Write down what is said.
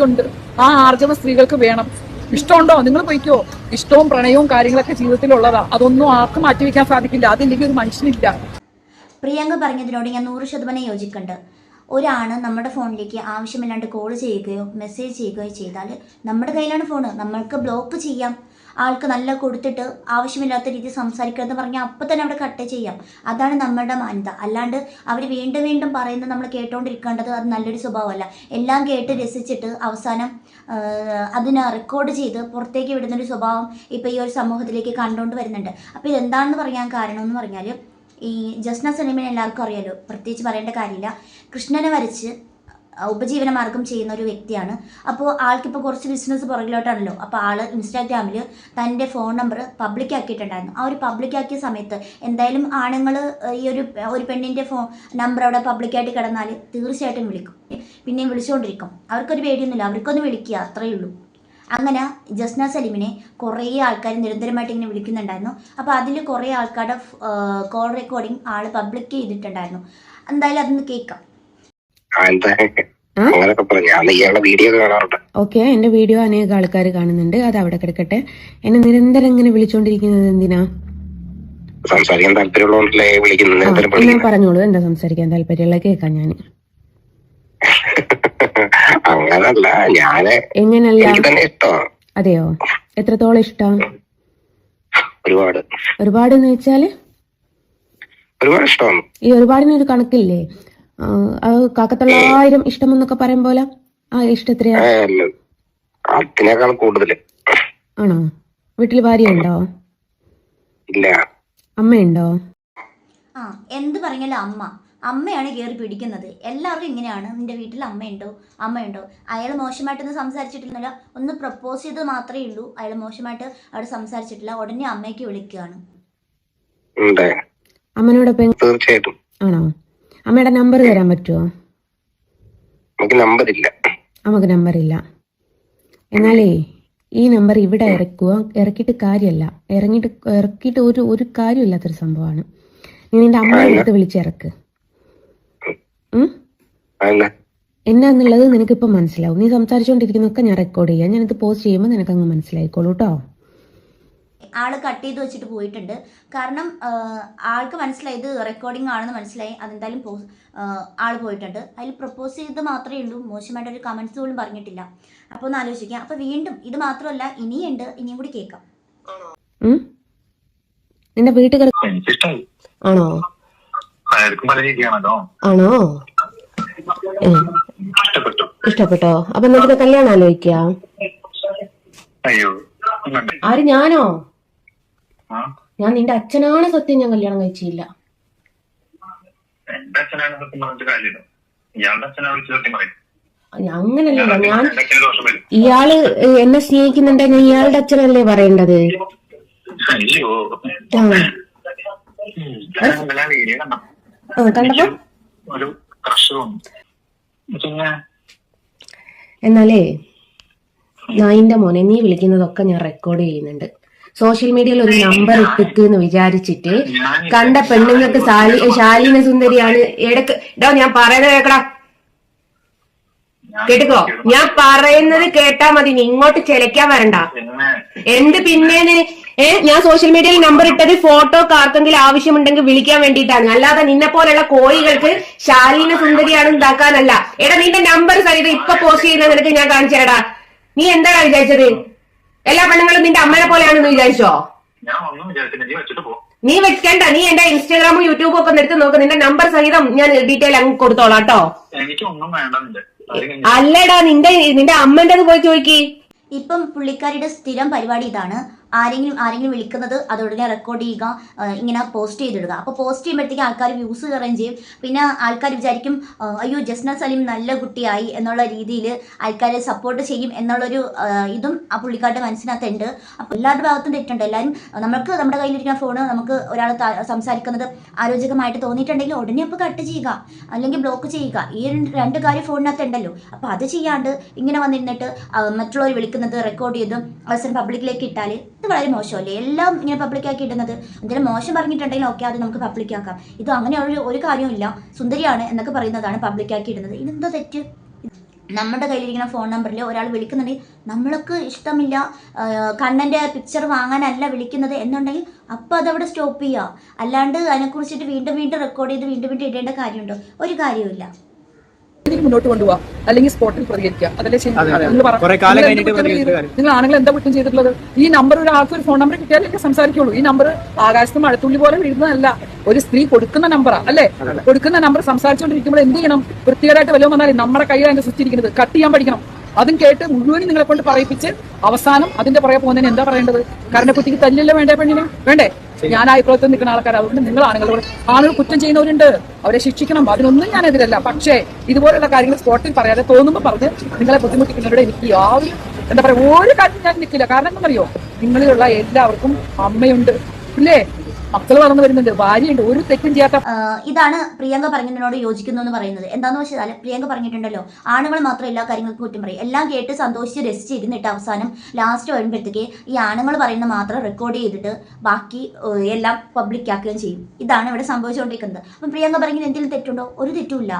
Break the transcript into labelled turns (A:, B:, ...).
A: ഉണ്ട്. ആ ആർജവ സ്ത്രീകൾക്ക് വേണം. ഇഷ്ടമുണ്ടോ? നിങ്ങൾ പോയിക്കോ. ഇഷ്ടവും പ്രണയവും കാര്യങ്ങളൊക്കെ ജീവിതത്തിലുള്ളതാ. അതൊന്നും ആർക്കും മാറ്റിവെക്കാൻ സാധിക്കില്ല. അതില്ലെങ്കിൽ ഒരു മനുഷ്യനില്ല.
B: പ്രിയങ്ക പറഞ്ഞതിനോട് ഞാൻ നൂറ് ശതമാനം യോജിക്കുന്നുണ്ട്. ഒരാണ് നമ്മുടെ ഫോണിലേക്ക് ആവശ്യമില്ലാണ്ട് കോൾ ചെയ്യുകയോ മെസ്സേജ് ചെയ്യുകയോ ചെയ്താൽ നമ്മുടെ കയ്യിലാണ് ഫോണ് നമ്മൾക്ക് ബ്ലോക്ക് ചെയ്യാം. ആൾക്ക് നല്ല കൊടുത്തിട്ട് ആവശ്യമില്ലാത്ത രീതി സംസാരിക്കണമെന്ന് പറഞ്ഞാൽ അപ്പം തന്നെ അവിടെ കട്ട് ചെയ്യാം. അതാണ് നമ്മുടെ മാന്യത. അല്ലാണ്ട് അവർ വീണ്ടും വീണ്ടും പറയുന്നത് നമ്മൾ കേട്ടോണ്ടിരിക്കേണ്ടത് അത് നല്ലൊരു സ്വഭാവമല്ല. എല്ലാം കേട്ട് രസിച്ചിട്ട് അവസാനം അതിനെ റെക്കോർഡ് ചെയ്ത് പുറത്തേക്ക് വിടുന്നൊരു സ്വഭാവം ഇപ്പോൾ ഈ ഒരു സമൂഹത്തിലേക്ക് കണ്ടുകൊണ്ട് വരുന്നുണ്ട്. അപ്പോൾ ഇതെന്താണെന്ന് പറയാൻ കാരണം എന്ന് പറഞ്ഞാൽ ഈ ജസ്ന സിനിമയെ എല്ലാവർക്കും അറിയാലോ പ്രത്യേകിച്ച് പറയേണ്ട കാര്യമില്ല. കൃഷ്ണനെ വരച്ച് ഉപജീവന മാർഗം ചെയ്യുന്ന ഒരു വ്യക്തിയാണ്. അപ്പോൾ ആൾക്കിപ്പോൾ കുറച്ച് ബിസിനസ് പുറകിലോട്ടാണല്ലോ. അപ്പോൾ ആൾ ഇൻസ്റ്റാഗ്രാമിൽ തന്റെ ഫോൺ നമ്പർ പബ്ലിക് ആക്കിയിട്ടുണ്ടായിരുന്നു. ആ ഒരു പബ്ലിക് ആക്കിയ സമയത്ത് എന്തായാലും ആണുങ്ങൾ ഈ ഒരു ഒരു പെണ്ണിന്റെ ഫോൺ നമ്പർ അവിടെ പബ്ലിക്കായിട്ട് കിടന്നാൽ തീർച്ചയായിട്ടും വിളിക്കും. പിന്നെയും വിളിച്ചുകൊണ്ടിരിക്കും അവർക്കൊരു പേടിയൊന്നുമില്ല. അവർക്കൊന്ന് വിളിക്കുക അത്രയേ ഉള്ളൂ. അങ്ങനെ ജസ്ന സലീമിനെ കുറേ ആൾക്കാർ നിരന്തരമായിട്ട് ഇങ്ങനെ വിളിക്കുന്നുണ്ടായിരുന്നു. അപ്പോൾ അതിൽ കുറേ ആൾക്കാരുടെ കോൾ റെക്കോർഡിംഗ് ആൾ പബ്ലിക് ചെയ്തിട്ടുണ്ടായിരുന്നു. എന്തായാലും അതൊന്ന് കേൾക്കാം.
C: ആ? അങ്ങനൊക്കെ പറഞ്ഞു. ഞാൻ ഇയാളുടെ വീഡിയോ കാണാറുണ്ട്.
D: ഓക്കെ എന്റെ വീഡിയോ അനേക ആൾക്കാർ കാണുന്നുണ്ട്. അത് അവിടെ കിടക്കട്ടെ. എന്നെ നിരന്തരം ഇങ്ങനെ വിളിച്ചോണ്ടിരിക്കുന്നത് എന്തിനാ?
C: സംസാരിക്കാൻ താല്പര്യമുള്ളതുകൊണ്ടല്ലേ വിളിക്കുന്നത്? നിരന്തരം വിളിക്കുന്നത്?
D: പറഞ്ഞോളൂ. എന്താ സംസാരിക്കാൻ താല്പര്യമുള്ള കേൾക്കാം ഞാൻ
C: അങ്ങനല്ല. ഞാൻ
D: എങ്ങനല്ല
C: എനിക്ക് തന്നെ ഇഷ്ടമാണ്
D: അതെയോ? എത്രത്തോളം ഇഷ്ടം?
C: ഒരുപാട്.
D: ഒരുപാട് എന്ന് വെച്ചാൽ?
C: ഒരുപാട് ഇഷ്ടമാണ്.
D: ഈ ഒരുപാടിനൊരു കണക്കില്ലേ? കാക്കത്തൊള്ളായിരം ഇഷ്ടം എന്നൊക്കെ പറയും പോലെ ആ ഇഷ്ടം എത്രയാ?
C: കൂടുതൽ
D: ആണോ? വീട്ടിൽ ഭാര്യ ഉണ്ടോ
C: ഇല്ല.
D: അമ്മയുണ്ടോ?
B: ആ എന്ത് പറഞ്ഞാലും അമ്മ. അമ്മയാണ് കയറി പിടിക്കുന്നത്. എല്ലാവർക്കും ഇങ്ങനെയാണ്. നിന്റെ വീട്ടിൽ അമ്മയുണ്ടോ? അമ്മയുണ്ടോ? അയാൾ മോശമായിട്ടൊന്നും സംസാരിച്ചിട്ടില്ല. ഒന്ന് പ്രപ്പോസ് ചെയ്ത് മാത്രമേ ഉള്ളൂ. അയാൾ മോശമായിട്ട് അവിടെ സംസാരിച്ചിട്ടില്ല. ഉടനെ അമ്മയ്ക്ക് വിളിക്കുകയാണ്.
C: തീർച്ചയായിട്ടും.
D: ആണോ? അമ്മയുടെ നമ്പർ തരാൻ പറ്റുമോ
C: നമുക്ക് നമ്പർ ഇല്ല.
D: നമുക്ക് നമ്പർ ഇല്ല. എന്നാലേ ഈ നമ്പർ ഇവിടെ ഇറക്കുക. ഇറക്കിയിട്ട് കാര്യമല്ല ഇറങ്ങിയിട്ട് ഇറക്കിയിട്ട് ഒരു ഒരു കാര്യമില്ലാത്തൊരു സംഭവമാണ്. നീ നിന്റെ അമ്മയുടെ അടുത്ത് വിളിച്ചിറക്ക് എന്നാന്നുള്ളത് നിനക്കിപ്പോ മനസ്സിലാവും. നീ സംസാരിച്ചുകൊണ്ടിരിക്കുന്നതൊക്കെ ഞാൻ റെക്കോർഡ് ചെയ്യാം. ഞാനിത് പോസ്റ്റ് ചെയ്യുമ്പോൾ നിനക്കങ്ങ് മനസ്സിലായിക്കോളൂ കേട്ടോ
B: ആൾ കട്ട് ചെയ്ത് വെച്ചിട്ട് പോയിട്ടുണ്ട്. കാരണം ആൾക്ക് മനസ്സിലായി ഇത് റെക്കോർഡിംഗ് ആണെന്ന് മനസ്സിലായി. അതെന്തായാലും പോ ആൾ പോയിട്ടുണ്ട്. അതിൽ പ്രപ്പോസ് ചെയ്ത് മാത്രമേ ഉള്ളൂ. മോശമായിട്ട് ഒരു കമൻസ് പോലും പറഞ്ഞിട്ടില്ല. അപ്പോൾ ഒന്ന് ആലോചിക്കാം. അപ്പോൾ വീണ്ടും ഇത് മാത്രമല്ല ഇനിയുണ്ട്. ഇനിയും കൂടി കേൾക്കാം?
D: നിന്റെ
E: വീട്ടുകാർ
D: ആണോ? ആണോ?
E: ഇഷ്ടപ്പെട്ടു.
D: അപ്പൊ നമുക്ക് കല്യാണം ആലോചിക്കാം?
E: അയ്യോ
D: ആര് ഞാനോ? ഞാൻ നിന്റെ അച്ഛനാണ് സത്യം ഞാൻ കല്യാണം കഴിച്ചില്ല.
E: എന്റെ അച്ഛനാണ് സത്യം പറഞ്ഞിട്ട് കാര്യമില്ല. ഇയാളുടെ അച്ഛനെ വിളിച്ച് സത്യം പറയും.
D: അങ്ങനല്ലല്ലോ. ഞാൻ ഇയാൾ എന്നെ സ്നേഹിക്കുന്നുണ്ട് ഞാൻ ഇയാളുടെ അച്ഛനല്ലേ പറയേണ്ടത്? എന്നാലേ നായിന്റെ മോനെ നീ വിളിക്കുന്നതൊക്കെ ഞാൻ റെക്കോർഡ് ചെയ്യുന്നുണ്ട്. സോഷ്യൽ മീഡിയയിൽ ഒരു നമ്പർ ഇട്ടിക്ക് എന്ന് വിചാരിച്ചിട്ട് കണ്ട പെണ്ണുങ്ങൾക്ക് ശാലി ശാലീന സുന്ദരിയാണ്. ഇടയ്ക്ക് ഇടോ ഞാൻ പറയുന്നത് കേക്കടാ. കേട്ടുക്കോ? ഞാൻ പറയുന്നത് കേട്ടാ മതി. നീ ഇങ്ങോട്ട് ചെലക്കാൻ വരണ്ട. എന്ത് പിന്നേന്ന്? ഏ ഞാൻ സോഷ്യൽ മീഡിയയിൽ നമ്പർ ഇട്ടത് ഫോട്ടോ ആർക്കെങ്കിലും ആവശ്യമുണ്ടെങ്കിൽ വിളിക്കാൻ വേണ്ടിയിട്ടാണ്. അല്ലാതെ നിന്നെ പോലെയുള്ള കോഴികൾക്ക് ശാലീന സുന്ദരിയാണ് ഇതാക്കാനല്ല എടാ നിന്റെ നമ്പർ സഹിതം ഇപ്പൊ പോസ്റ്റ് ചെയ്യുന്ന നിനക്ക് ഞാൻ കാണിച്ചേടാ നീ എന്താണ് വിചാരിച്ചത്? എല്ലാ പെണ്ണുങ്ങളും നിന്റെ അമ്മനെ പോലെയാണെന്ന് വിചാരിച്ചോ?
E: ഞാൻ ഒന്നും വിചാരിച്ചില്ല. നീ വെച്ചിട്ട് പോ.
D: നീ വെക്കണ്ട. നീ എന്റെ ഇൻസ്റ്റാഗ്രാമും യൂട്യൂബും ഒക്കെ ഒന്ന് എടുത്ത് നോക്ക്. നിന്റെ നമ്പർ സഹിതം ഞാൻ ഡീറ്റെയിൽ അങ്ങ് കൊടുത്തോളാം കേട്ടോ.
E: എനിക്ക് ഒന്നും വേണ്ട നിന്റെ
D: അല്ലടാ നിന്റെ നിന്റെ അമ്മന്റെ പോയി ചോദിക്കി.
B: ഇപ്പം പുള്ളിക്കാരിയുടെ സ്ഥിരം പരിപാടി ഇതാണ്. ആരെങ്കിലും ആരെങ്കിലും വിളിക്കുന്നത് അത് ഉടനെ റെക്കോർഡ് ചെയ്യുക ഇങ്ങനെ പോസ്റ്റ് ചെയ്തിടുക. അപ്പോൾ പോസ്റ്റ് ചെയ്യുമ്പോഴത്തേക്ക് ആൾക്കാർ വ്യൂസ് കയറുകയും ചെയ്യും. പിന്നെ ആൾക്കാർ വിചാരിക്കും അയ്യോ ജസ്ന സലീം നല്ല കുട്ടിയായി എന്നുള്ള രീതിയിൽ ആൾക്കാരെ സപ്പോർട്ട് ചെയ്യും എന്നുള്ളൊരു ഇതും ആ പുള്ളിക്കാരുടെ മനസ്സിനകത്തുണ്ട്. അപ്പോൾ എല്ലാവരുടെ ഭാഗത്തും തെറ്റുണ്ട്. എല്ലാവരും നമുക്ക് നമ്മുടെ കയ്യിലിരിക്കുന്ന ഫോണ് നമുക്ക് ഒരാൾ സംസാരിക്കുന്നത് ആരോചകമായിട്ട് തോന്നിയിട്ടുണ്ടെങ്കിൽ ഉടനെ അപ്പോൾ കട്ട് ചെയ്യുക. അല്ലെങ്കിൽ ബ്ലോക്ക് ചെയ്യുക. ഈ രണ്ട് കാര്യം ഫോണിനകത്ത് ഉണ്ടല്ലോ അപ്പോൾ അത് ചെയ്യാണ്ട് ഇങ്ങനെ വന്നിരുന്നിട്ട് മറ്റുള്ളവർ വിളിക്കുന്നത് റെക്കോർഡ് ചെയ്തും അവസരം പബ്ലിക്കിലേക്ക് ഇട്ടാൽ ഇത് വളരെ മോശമല്ലേ? എല്ലാം ഇങ്ങനെ പബ്ലിക്കാക്കി ഇടുന്നത്. എന്തെങ്കിലും മോശം പറഞ്ഞിട്ടുണ്ടെങ്കിൽ ഓക്കെ അത് നമുക്ക് പബ്ലിക്കാക്കാം ഇത് അങ്ങനെ ഒരു ഒരു കാര്യമില്ല സുന്ദരിയാണ് എന്നൊക്കെ പറയുന്നതാണ് പബ്ലിക്കാക്കി ഇടുന്നത്. ഇതെന്താ തെറ്റ്? നമ്മുടെ കയ്യിലിരിക്കുന്ന ഫോൺ നമ്പറിൽ ഒരാൾ വിളിക്കുന്നുണ്ടെങ്കിൽ നമ്മൾക്ക് ഇഷ്ടമില്ല കണ്ണന്റെ പിക്ചർ വാങ്ങാനല്ല വിളിക്കുന്നത് എന്നുണ്ടെങ്കിൽ അപ്പോൾ അതവിടെ സ്റ്റോപ്പ് ചെയ്യുക അല്ലാണ്ട് അതിനെക്കുറിച്ചിട്ട് വീണ്ടും വീണ്ടും റെക്കോർഡ് ചെയ്ത് വീണ്ടും വീണ്ടും ഇടേണ്ട കാര്യമുണ്ടോ? ഒരു കാര്യവുമില്ല.
A: രീതിയിൽ മുന്നോട്ട് കൊണ്ടുപോവാ. അല്ലെങ്കിൽ സ്പോട്ടിൽ പ്രതികരിക്കുക. അതല്ലേ. നിങ്ങൾ ആണെങ്കിൽ എന്താ കുറ്റം ചെയ്തിട്ടുള്ളത്? ഈ നമ്പർ ഒരാൾക്ക് ഒരു ഫോൺ നമ്പർ കിട്ടിയാലേ സംസാരിക്കുള്ളൂ. ഈ നമ്പർ ആകാശത്ത് മഴത്തുള്ളി പോലെ വീഴുന്നതല്ല. ഒരു സ്ത്രീ കൊടുക്കുന്ന നമ്പറാ അല്ലേ? കൊടുക്കുന്ന നമ്പർ സംസാരിച്ചുകൊണ്ടിരിക്കുമ്പോൾ എന്ത് ചെയ്യണം? വൃത്തികേടായിട്ട് വല്ലതും വന്നാൽ നമ്മുടെ കയ്യിൽ അതിന്റെ സൃഷ്ടിച്ചിരിക്കുന്നത്. കട്ട് ചെയ്യാൻ പഠിക്കണം. അതും കേട്ട് മുഴുവനും നിങ്ങളെ കൊണ്ട് പറയിപ്പിച്ച് അവസാനം അതിന്റെ പുറകെ പോകുന്നതിന് എന്താ പറയേണ്ടത്? കരണക്കുട്ടിക്ക് തല്ലില്ല വേണ്ടേ പെണ്ണിന്? വേണ്ടേ? ഞാൻ അഭിപ്രായത്തിൽ നിൽക്കുന്ന ആൾക്കാർ അതുകൊണ്ട് നിങ്ങൾ ആണുങ്ങളോട് ആളുകൾ കുറ്റം ചെയ്യുന്നവരുണ്ട്. അവരെ ശിക്ഷിക്കണം. അതിനൊന്നും ഞാൻ എതിരല്ല പക്ഷേ ഇതുപോലുള്ള കാര്യങ്ങൾ സ്പോട്ടിൽ പറയാതെ തോന്നുമ്പോൾ പറഞ്ഞ് നിങ്ങളെ ബുദ്ധിമുട്ടിക്കുന്നവരോട് എനിക്ക് യാതൊരു എന്താ പറയുക ഒരു കാര്യം ഞാൻ നിൽക്കില്ല. കാരണം എന്താ പറയുമോ നിങ്ങളിലുള്ള എല്ലാവർക്കും അമ്മയുണ്ട്. ഇല്ലേ? മക്കൾ വളർന്നു വരുന്നുണ്ട് ഭാര്യയുണ്ട് ഒരു തെറ്റും ചെയ്യാത്ത
B: ഇതാണ് പ്രിയങ്ക പറഞ്ഞതിനോട് യോജിക്കുന്നു എന്ന് പറയുന്നത്. എന്താന്ന് വെച്ചാൽ പ്രിയങ്ക പറഞ്ഞിട്ടുണ്ടല്ലോ ആണുങ്ങൾ മാത്രം എല്ലാ കാര്യങ്ങൾക്കും കുറ്റം പറയും. എല്ലാം കേട്ട് സന്തോഷിച്ച് രസിച്ച് ഇരുന്നിട്ട് അവസാനം ലാസ്റ്റ് വരുമ്പോഴത്തേക്ക് ഈ ആണുങ്ങൾ പറയുന്ന മാത്രം റെക്കോർഡ് ചെയ്തിട്ട് ബാക്കി എല്ലാം പബ്ലിക് ആക്കുകയും ചെയ്യും. ഇതാണ് ഇവിടെ സംഭവിച്ചുകൊണ്ടിരിക്കുന്നത്. അപ്പം പ്രിയങ്ക പറഞ്ഞത് എന്തെങ്കിലും തെറ്റുണ്ടോ? ഒരു തെറ്റുമില്ല